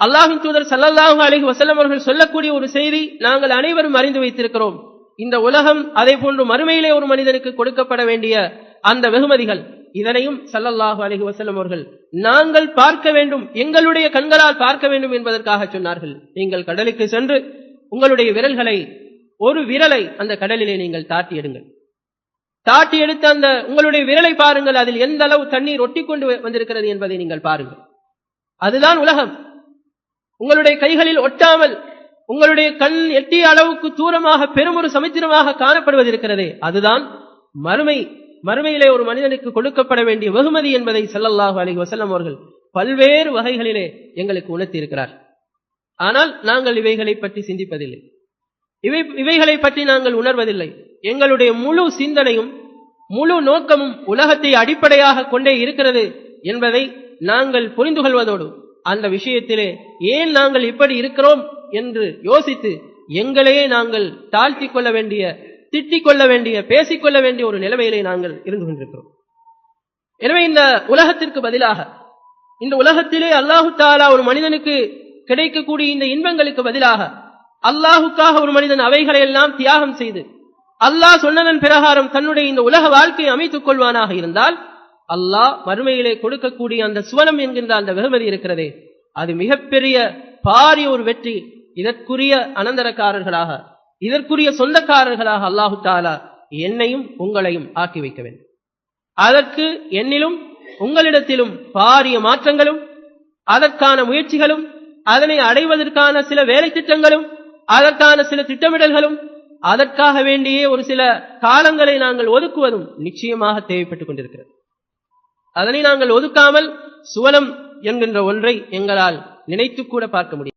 அல்லாஹின் தூதர் சல்லல்லாஹு அலஹி வஸல்லம் அவர்கள் சொல்லக்கூடிய ஒரு செய்தி நாங்கள் அனைவரும் அறிந்து வைத்திருக்கிறோம். இந்த உலகம் அதே போன்று மறுமையிலே ஒரு மனிதனுக்கு கொடுக்கப்பட வேண்டிய அந்த வெகுமதிகள் இதனையும் சல்லல்லாஹு அலஹி வஸல்லம் அவர்கள் நாங்கள் பார்க்க வேண்டும் எங்களுடைய கண்களால் பார்க்க வேண்டும் என்பதற்காக சொன்னார்கள். நீங்கள் கடலுக்கு சென்று உங்களுடைய விரல்களை ஒரு விரலை அந்த கடலிலே நீங்கள் தாட்டி எடுங்கள். தாட்டி எடுத்து அந்த உங்களுடைய விரலை பாருங்கள் அதில் எந்த அளவு தண்ணீர் ஒட்டி கொண்டு வந்திருக்கிறது என்பதை நீங்கள் பாருங்கள். அதுதான் உலகம். உங்களுடைய கைகளில் ஒட்டாமல் உங்களுடைய கண் எட்டிய அளவுக்கு தூரமாக பெருமொரு சமுத்திரமாக காணப்படுவது இருக்கிறதே அதுதான் மறுமை. மறுமையிலே ஒரு மனிதனுக்கு கொடுக்கப்பட வேண்டிய வெகுமதி என்பதை செல்லல்லாஹு அலி வசல்லம் அவர்கள் பல்வேறு வகைகளிலே எங்களுக்கு உணர்த்தி இருக்கிறார் ஆனால் நாங்கள் இவைகளை பற்றி சிந்திப்பதில்லை. இவை இவைகளை பற்றி நாங்கள் உணர்வதில்லை. எங்களுடைய முழு சிந்தனையும் முழு நோக்கமும் உலகத்தை அடிப்படையாக கொண்டே இருக்கிறது என்பதை நாங்கள் புரிந்து கொள்வதோடு அந்த விஷயத்திலே ஏன் நாங்கள் இப்படி இருக்கிறோம் என்று யோசித்து எங்களையே நாங்கள் தாழ்த்திக் கொள்ள வேண்டிய திட்டிக் கொள்ள வேண்டிய பேசிக்கொள்ள வேண்டிய ஒரு நிலைமையிலே நாங்கள் இருந்து கொண்டிருக்கிறோம். எனவே இந்த உலகத்திற்கு பதிலாக இந்த உலகத்திலே அல்லாஹு தாலா ஒரு மனிதனுக்கு கிடைக்கக்கூடிய இந்த இன்பங்களுக்கு பதிலாக அல்லாஹுக்காக ஒரு மனிதன் அவைகளை எல்லாம் தியாகம் செய்து அல்லாஹ் சொன்னதன் பிரகாரம் தன்னுடைய இந்த உலக வாழ்க்கையை அமைத்துக் கொள்வானாக இருந்தால் அல்லாஹ் மறுமையிலே கொடுக்கக்கூடிய அந்த சுவனம் என்கின்ற அந்த வெகுமதி இருக்கிறதே. அது மிகப்பெரிய பாரிய ஒரு வெற்றி. இதற்குரிய அனந்தரக்காரர்களாக இதற்குரிய சொந்தக்காரர்களாக அல்லாஹு தாலா என்னையும் உங்களையும் ஆக்கி வைக்க வேண்டும். அதற்கு என்னிலும் உங்களிடத்திலும் பாரிய மாற்றங்களும் அதற்கான முயற்சிகளும் அதனை அடைவதற்கான சில வேலை திட்டங்களும் அதற்கான சில திட்டமிடல்களும் அதற்காக வேண்டியே ஒரு சில காலங்களை நாங்கள் ஒதுக்குவதும் நிச்சயமாக தேவைப்பட்டுக் கொண்டிருக்கிறது. அதனை நாங்கள் ஒதுக்காமல் சுவனம் என்கின்ற ஒன்றை எங்களால் நினைத்து கூட பார்க்க முடியும்.